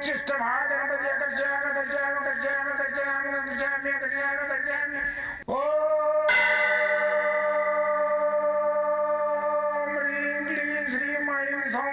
विशिष्ट महागणपति अकर्षयाम अकर्षयाम कर अकर्षयाम अकर्षयामि अकर्षयाम अकर्षयामि ओम ह्रीं क्लीं श्रीं ऐं सौं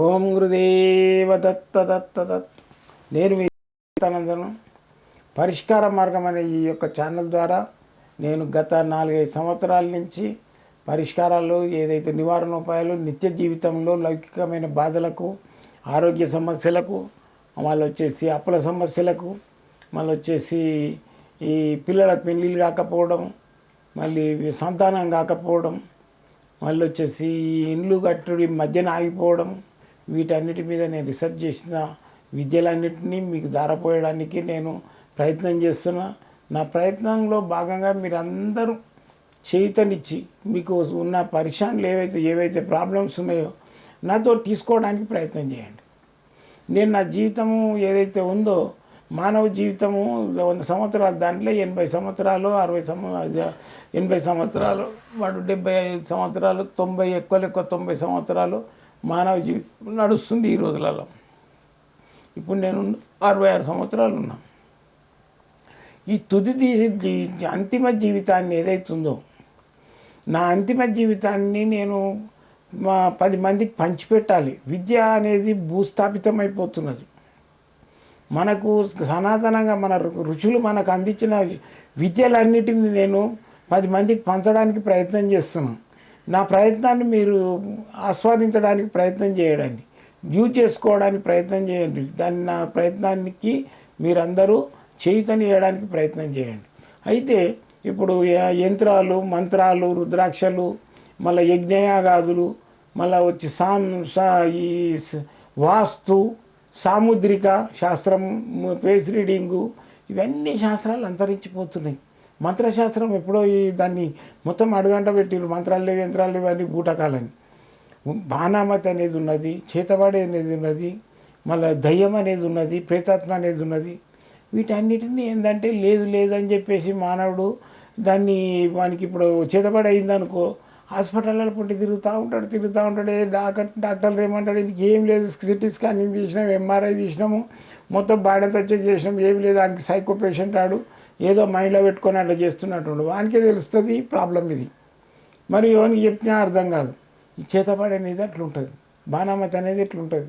ఓం గురుదేవ దత్త దత్త దత్ నేను మీ పరిష్కార మార్గం అనే ఈ యొక్క ఛానల్ ద్వారా నేను గత నాలుగైదు సంవత్సరాల నుంచి పరిష్కారాలు ఏదైతే నివారణోపాయాలు నిత్య జీవితంలో లౌకికమైన బాధలకు ఆరోగ్య సమస్యలకు మళ్ళీ వచ్చేసి అప్పుల సమస్యలకు మళ్ళీ వచ్చేసి ఈ పిల్లల పెళ్ళిళ్ళు కాకపోవడం మళ్ళీ సంతానం కాకపోవడం మళ్ళీ వచ్చేసి ఇండ్లు కట్టుడి మధ్యన ఆగిపోవడం వీటన్నిటి మీద నేను రీసెర్చ్ చేసిన విద్యలన్నింటినీ మీకు దారపోయడానికి నేను ప్రయత్నం చేస్తున్నా. నా ప్రయత్నంలో భాగంగా మీరందరూ చేయుతనిచ్చి మీకు ఉన్న పరిశాన్లు ఏవైతే ఏవైతే ప్రాబ్లమ్స్ ఉన్నాయో నాతో తీసుకోవడానికి ప్రయత్నం చేయండి. నేను నా జీవితము ఏదైతే ఉందో మానవ జీవితము వంద సంవత్సరాలు దాంట్లో ఎనభై సంవత్సరాలు అరవై సంవ ఎనభై సంవత్సరాలు వాడు డెబ్బై ఐదు సంవత్సరాలు తొంభై ఎక్కువ ఎక్కువ తొంభై సంవత్సరాలు మానవ జీవితం నడుస్తుంది ఈ రోజులలో. ఇప్పుడు నేను అరవై ఆరు సంవత్సరాలు ఉన్నా. ఈ తుది తీసి అంతిమ జీవితాన్ని ఏదైతుందో నా అంతిమ జీవితాన్ని నేను మా పది మందికి పంచిపెట్టాలి. విద్య అనేది భూస్థాపితం అయిపోతున్నది మనకు సనాతనంగా మన రు- మనకు అందించిన విద్యలన్నిటిని నేను పది మందికి పంచడానికి ప్రయత్నం చేస్తున్నాను నా ప్రయత్నాన్ని మీరు ఆస్వాదించడానికి ప్రయత్నం చేయండి. యూజ్ చేసుకోవడానికి ప్రయత్నం చేయండి. దాన్ని నా ప్రయత్నానికి మీరందరూ చేయుతని చేయడానికి ప్రయత్నం చేయండి. అయితే ఇప్పుడు యంత్రాలు మంత్రాలు రుద్రాక్షలు మళ్ళీ యజ్ఞయాగాదులు మళ్ళీ వచ్చి సాం సా ఈ వాస్తు సాముద్రిక శాస్త్రం ఫేస్ రీడింగు ఇవన్నీ శాస్త్రాలు అంతరించిపోతున్నాయి. మంత్రశాస్త్రం ఎప్పుడో ఈ దాన్ని మొత్తం అడుగంట పెట్టిరు మంత్రాలు లేవు యంత్రాలు లేవు అని బూటకాలని. బాణామతి అనేది ఉన్నది చేతబడి అనేది ఉన్నది మళ్ళీ దయ్యం అనేది ఉన్నది ప్రేతాత్మ అనేది ఉన్నది. వీటన్నిటిని ఏంటంటే లేదు లేదని చెప్పేసి మానవుడు దాన్ని వానికి ఇప్పుడు చేతబడి అయిందనుకో హాస్పిటల్లో పుట్టి తిరుగుతూ ఉంటాడు తిరుగుతూ ఉంటాడు. డాక్టర్ డాక్టర్లు ఏమంటాడు? ఇంక ఏం లేదు సిటీ స్కానింగ్ తీసినాం ఎంఆర్ఐ తీసినాము మొత్తం బాడీ అంతా చెక్ చేసినాం ఏం లేదు దానికి సైకో పేషెంట్ ఆడు ఏదో మైండ్లో పెట్టుకొని అట్లా చేస్తున్నట్టు వానికే తెలుస్తుంది ప్రాబ్లం ఇది. మరి ఎవరికి చెప్పినా అర్థం కాదు. ఈ చేతబడి అనేది అట్లుంటుంది. బాణామతి అనేది ఇట్లా ఉంటుంది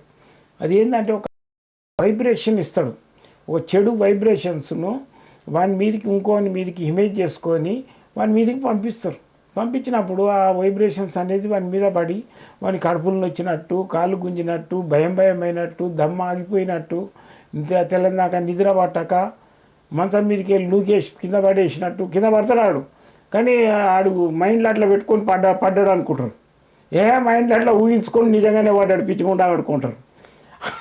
అది ఏంటంటే ఒక వైబ్రేషన్ ఇస్తాడు. ఒక చెడు వైబ్రేషన్స్ను వాని మీదకి ఇంకోని మీదకి హిమేజ్ చేసుకొని వాని మీదకి పంపిస్తారు. పంపించినప్పుడు ఆ వైబ్రేషన్స్ అనేది వాని మీద పడి వాని కడుపులను వచ్చినట్టు కాళ్ళు గుంజినట్టు భయం భయమైనట్టు దమ్మ ఆగిపోయినట్టు తెల్లందాక నిద్ర పట్టక మంచం మీదకి వెళ్ళి నూకేసి కింద పడేసినట్టు కింద పడతాడు కానీ ఆడు మైండ్లో అట్లా పెట్టుకొని పడ్డా పడ్డాడు అనుకుంటారు. ఏ మైండ్లో అట్లా ఊహించుకొని నిజంగానే పడ్డాడు పిచ్చుకుంటా ఆడుకుంటారు.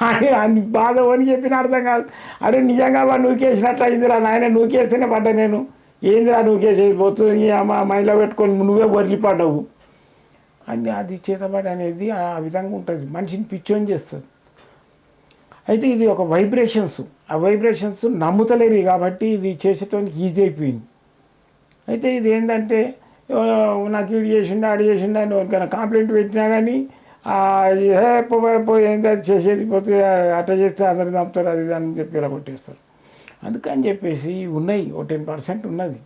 అని అని బాధ అని చెప్పిన అర్థం కాదు. అరే నిజంగా వాడు నూకేసినట్లు అయిందిరా నాయన నూకేస్తేనే పడ్డా నేను. ఏందిరా నూకేసేది పోతుంది అమ్మ మైండ్లో పెట్టుకొని నువ్వే వదిలిపడ్డావు అది అది చేతబడి అనేది ఆ విధంగా ఉంటుంది. మనిషిని పిచ్చోని చేస్తుంది. అయితే ఇది ఒక వైబ్రేషన్స్ ఆ వైబ్రేషన్స్ నమ్ముతలేరు కాబట్టి ఇది చేసేటానికి ఈజీ అయిపోయింది. అయితే ఇది ఏంటంటే నాకు ఇటు చేసిండు ఆడు చేసిండు అని ఎవరికైనా కంప్లైంట్ పెట్టినా కానీ పోయి ఏంది అది చేసేది పోతే అట్ట చేస్తే అందరు చంపుతారు అది అని చెప్పి ఇలా కొట్టేస్తారు. అందుకని చెప్పేసి ఉన్నాయి ఓ టెన్ పర్సెంట్ ఉన్నది.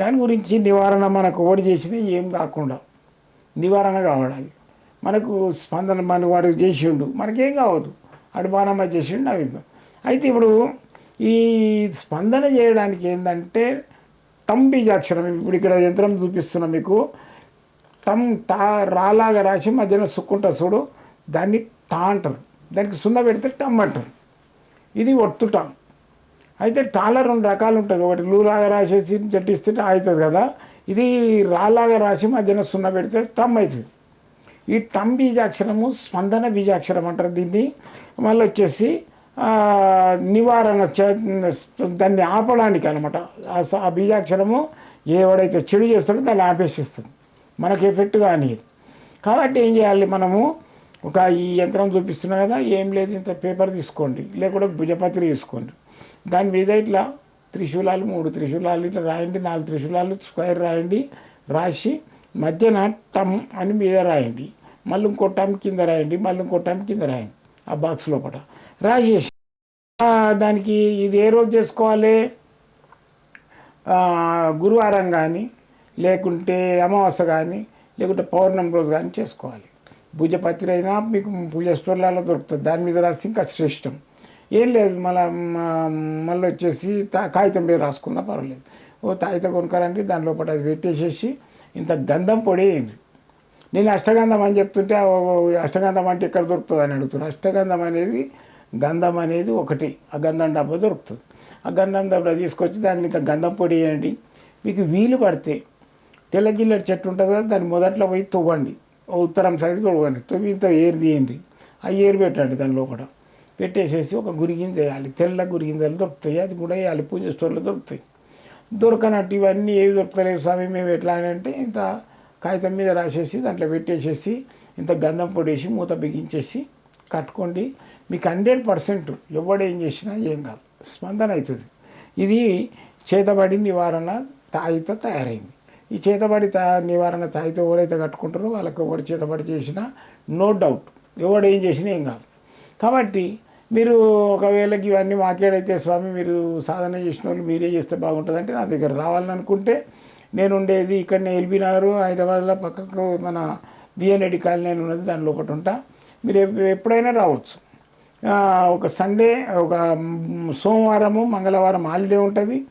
దాని గురించి నివారణ మనకు ఓడి చేసినా ఏం కాకుండా నివారణ కావడాలి మనకు స్పందన మన వాడు చేసిండు మనకేం కావద్దు. అడుబానమ్మ చేసిండు అవి అయితే ఇప్పుడు ఈ స్పందన చేయడానికి ఏంటంటే టమ్ బీజాక్షరం ఇప్పుడు ఇక్కడ యంత్రం చూపిస్తున్నా మీకు తమ్ టా రాలాగా రాసి మధ్యలో సుక్కుంటా చూడు. దాన్ని టా అంటారు. దానికి సున్న పెడితే టమ్ అంటారు. ఇది ఒత్తుటం అయితే టాలో రెండు రకాలు ఉంటాయి. ఒకటి లూలాగా రాసేసి జట్టిస్తే టా అవుతుంది కదా. ఇది రాలాగా రాసి మధ్యన సున్న పెడితే టమ్ అవుతుంది. ఈ టమ్ బీజాక్షరము స్పందన బీజాక్షరం అంటారు దీన్ని. మళ్ళీ వచ్చేసి నివారణ చే- దాన్ని ఆపడానికి అనమాట ఆ బీజాక్షరము ఎవడైతే చెడు చేస్తాడో దాన్ని ఆపేసిస్తుంది. మనకి ఎఫెక్ట్ కానీ కాబట్టి ఏం చేయాలి మనము? ఒక ఈ యంత్రం చూపిస్తున్నా కదా ఏం లేదు ఇంత పేపర్ తీసుకోండి. లేకుంటే భుజపత్రి తీసుకోండి దాని మీద ఇట్లా త్రిశూలాలు మూడు త్రిశూలాలు ఇట్లా రాయండి నాలుగు త్రిశూలాలు స్క్వేర్ రాయండి రాసి మధ్యన టమ్ అని మీద రాయండి. మళ్ళీ ఇంకో టమ్ కింద రాయండి మళ్ళీ ఇంకో టమ్ కింద రాయండి. ఆ బాక్స్ లోపల. రాజేష్ దానికి ఇది ఏ రోజు చేసుకోవాలి? గురువారం కానీ లేకుంటే అమావాస్య కానీ లేకుంటే పౌర్ణమి రోజు కానీ చేసుకోవాలి. పూజ అయినా మీకు పూజ స్టోర్లలో దొరుకుతుంది. దాని మీద రాస్తే ఇంకా శ్రేష్టం. ఏం లేదు మళ్ళీ మళ్ళీ వచ్చేసి కాగితం మీద రాసుకున్నా పర్వాలేదు. ఓ తాయిత కొనుక్కారండి దాని లోపల అది పెట్టేసేసి ఇంత గంధం పొడి వేయండి. నేను అష్టగంధం అని చెప్తుంటే అష్టగంధం అంటే ఎక్కడ దొరుకుతుంది అని అడుగుతున్నాను అష్టగంధం అనేది గంధం అనేది ఒకటి. ఆ గంధం డబ్బా దొరుకుతుంది. ఆ గంధం డబ్బా తీసుకొచ్చి దాన్ని ఇంత గంధం పొడి వేయండి. మీకు వీలు పడితే తెల్ల చెట్టు ఉంటుంది కదా దాన్ని మొదట్లో పోయి తువ్వండి. ఉత్తరం సైడ్ తొడవండి తువ్వితో ఇంత ఏరు తీయండి. ఆ ఏరు పెట్టండి దాని లోపల. పెట్టేసేసి ఒక గురిగింజ వేయాలి. తెల్ల గురిగింజలు దొరుకుతాయి. అది కూడా వేయాలి. పూజ స్టోర్లో దొరుకుతాయి. దొరకనట్టు ఇవన్నీ ఏవి దొరకలేవు స్వామి. మేము ఎట్లా అని అంటే ఇంత కాగితం మీద రాసేసి దాంట్లో పెట్టేసేసి ఇంత గంధం పొడేసి మూత బిగించేసి కట్టుకోండి. మీకు హండ్రెడ్ పర్సెంట్ ఎవడేం చేసినా ఏం కాదు. స్పందన అవుతుంది. ఇది చేతబడి నివారణ తాయితో తయారైంది. ఈ చేతబడి తా నివారణ తాయితో ఎవరైతే కట్టుకుంటారో వాళ్ళకి ఎవరు చేతబడి చేసినా నో డౌట్. ఎవడు ఏం చేసినా ఏం కాదు. కాబట్టి మీరు ఒకవేళ ఇవన్నీ మాట్లాడైతే స్వామి మీరు సాధన చేసిన వాళ్ళు మీరే చేస్తే బాగుంటుందంటే నా దగ్గర రావాలని అనుకుంటే నేను ఉండేది ఇక్కడనే ఎల్బీ నగర్ హైదరాబాద్లో పక్కకు మన బిఎన్ రెడ్డి కాలనీ అని ఉన్నది దాని లోపల ఉంటా. మీరు ఎప్పుడైనా రావచ్చు. ఒక సండే ఒక సోమవారము మంగళవారం హాలిడే ఉంటుంది.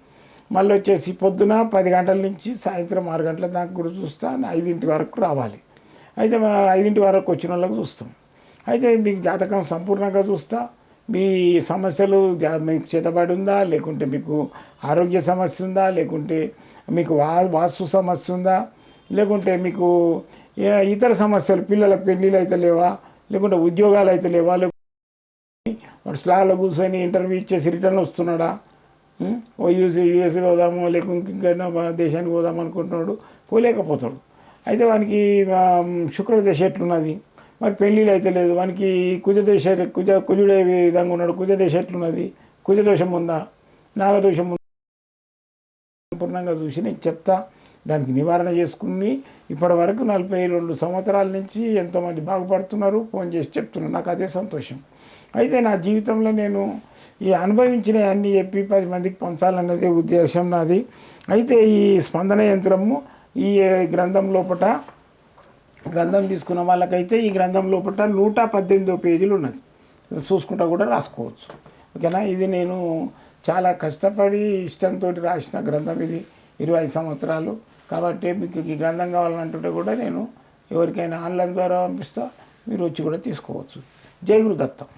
మళ్ళీ వచ్చేసి పొద్దున పది గంటల నుంచి సాయంత్రం ఆరు గంటల దాకా కూడా చూస్తాను ఐదింటి వరకు రావాలి. అయితే ఐదింటి వరకు వచ్చిన వాళ్ళకి చూస్తాం. అయితే మీకు జాతకం సంపూర్ణంగా చూస్తా. మీ సమస్యలు జా- మీకు చేతబడి ఉందా? లేకుంటే మీకు ఆరోగ్య సమస్య ఉందా? లేకుంటే మీకు వా వాస్తు సమస్య ఉందా? లేకుంటే మీకు ఇతర సమస్యలు పిల్లల పెళ్ళిళ్ళు అయితే లేవా? లేకుంటే ఉద్యోగాలు అయితే లేవా. లేకుంటే వాడు స్లాలో కూర్చొని ఇంటర్వ్యూ ఇచ్చేసి రిటర్న్ వస్తున్నాడా? ఓ యూసీ యూఎస్ పోదాము లేకుంటే ఇంకైనా దేశానికి పోదాం అనుకుంటున్నాడు పోలేకపోతాడు. అయితే వానికి శుక్రదశ ఎట్లున్నది? మరి పెళ్ళిళ్ళు అయితే లేదు. వానికి కుజదశ కుజ కుజుడే విధంగా ఉన్నాడు. కుజదశ ఎట్లున్నది? కుజదోషం ఉందా? నాగదోషం ఉందా? సంపూర్ణంగా చూసి నేను చెప్తా. దానికి నివారణ చేసుకుని ఇప్పటి వరకు నలభై రెండు సంవత్సరాల నుంచి ఎంతోమంది బాగుపడుతున్నారు. ఫోన్ చేసి చెప్తున్నారు. నాకు అదే సంతోషం. అయితే నా జీవితంలో నేను ఈ అనుభవించిన అన్ని చెప్పి పది మందికి పంచాలన్నదే ఉద్దేశం నాది. అయితే ఈ స్పందన యంత్రము ఈ గ్రంథం లోపట గ్రంథం తీసుకున్న వాళ్ళకైతే ఈ గ్రంథం లోపల నూట పద్దెనిమిదో పేజీలు ఉన్నది. చూసుకుంటా కూడా రాసుకోవచ్చు. ఓకేనా? ఇది నేను చాలా కష్టపడి ఇష్టంతో రాసిన గ్రంథం ఇది. ఇరవై ఐదు సంవత్సరాలు. కాబట్టి మీకు ఈ గ్రంథం కావాలంటుంటే కూడా నేను ఎవరికైనా ఆన్లైన్ ద్వారా పంపిస్తా మీరు వచ్చి కూడా తీసుకోవచ్చు. జై గురుదత్తం.